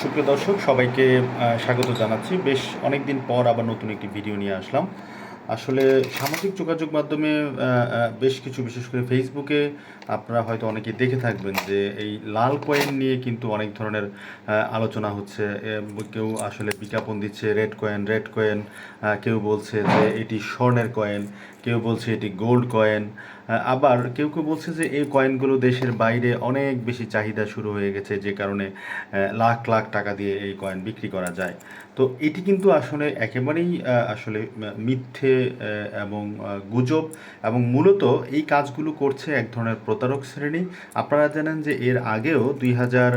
সুপ্রিয় দর্শক, সবাইকে স্বাগত জানাচ্ছি। বেশ অনেক দিন পর আবার নতুন একটি ভিডিও নিয়ে আসলাম। আসলে সামাজিক যোগাযোগ মাধ্যমে বেশ কিছু, বিশেষ করে ফেসবুকে আপনারা হয়তো অনেকে দেখে থাকবেন যে এই লাল কয়েন নিয়ে কিন্তু অনেক ধরনের আলোচনা হচ্ছে। কেউ আসলে বিজ্ঞাপন দিচ্ছে, রেড কয়েন রেড কয়েন। কেউ বলছে যে এটি স্বর্ণের কয়েন। কেউ বলছে এটি গোল্ড কয়েন। আবার কেউ কেউ বলছে যে এই কয়েনগুলো দেশের বাইরে অনেক বেশি চাহিদা শুরু হয়ে গেছে যে কারণে লাখ লাখ টাকা দিয়ে এই কয়েন বিক্রি করা যায়। তো এটি কিন্তু আসলে একেবারেই আসলে মিথ্যে এবং গুজব এবং মূলত এই কাজগুলো করছে এক ধরনের প্রতারক শ্রেণি। আপনারা জানেন যে এর আগেও দুই হাজার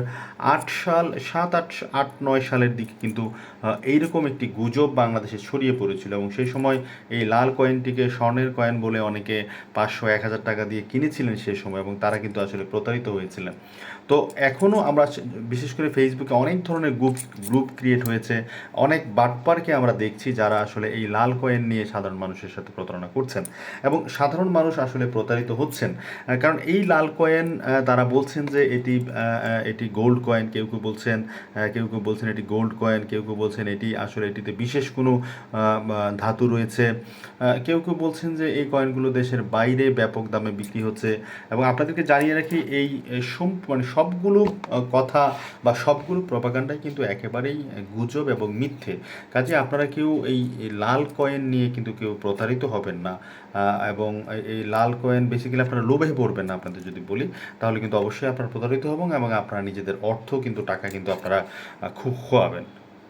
আট সাল, সাত আট আট নয় সালের দিকে কিন্তু এইরকম একটি গুজব বাংলাদেশে ছড়িয়ে পড়েছিল এবং সেই সময় এই লাল কয়েনটিকে স্বর্ণের কয়েন বলে অনেকে পাঁচশো এক হাজার টাকা দিয়ে কিনেছিলেন সেই সময় এবং তারা কিন্তু আসলে প্রতারিত হয়েছিলেন। তো এখনও আমরা বিশেষ করে ফেসবুকে অনেক ধরনের গ্রুপ গ্রুপ ক্রিয়েট হয়েছে। অনেক বাটপারকে আমরা দেখছি যারা আসলে এই লাল কয়েন নিয়ে সাধারণ মানুষের সাথে প্রতারণা করছেন এবং সাধারণ মানুষ আসলে প্রতারিত হচ্ছেন। কারণ এই লাল কয়েন তারা বলছেন যে এটি এটি গোল্ড কয়েন কেউ কেউ বলছেন কেউ কেউ বলছেন এটি গোল্ড কয়েন কেউ কেউ বলছেন এটি আসলে এটিতে বিশেষ কোনো ধাতু রয়েছে। কেউ কেউ বলছেন যে এই কয়েনগুলো দেশের বাইরে ব্যাপক দামে বিক্রি হচ্ছে। এবং আপনাদেরকে জানিয়ে রাখি, এই মানে সবগুলো কথা বা সবগুলো প্রপাগান্ডাই কিন্তু একেবারেই গুজব এবং মিথ্যে। কাজে আপনারা কেউ এই লাল কয়েন নিয়ে কিন্তু কেউ প্রতারিত হবেন না। এবং এই- এই লাল কয়েন বেসিক্যালি আপনারা লোভে পড়বেন না, আপনাদের যদি বলি, তাহলে কিন্তু অবশ্যই আপনারা প্রতারিত হবেন এবং আপনারা নিজেদের অর্থ কিন্তু, টাকা কিন্তু আপনারা খুব খোয়াবেন।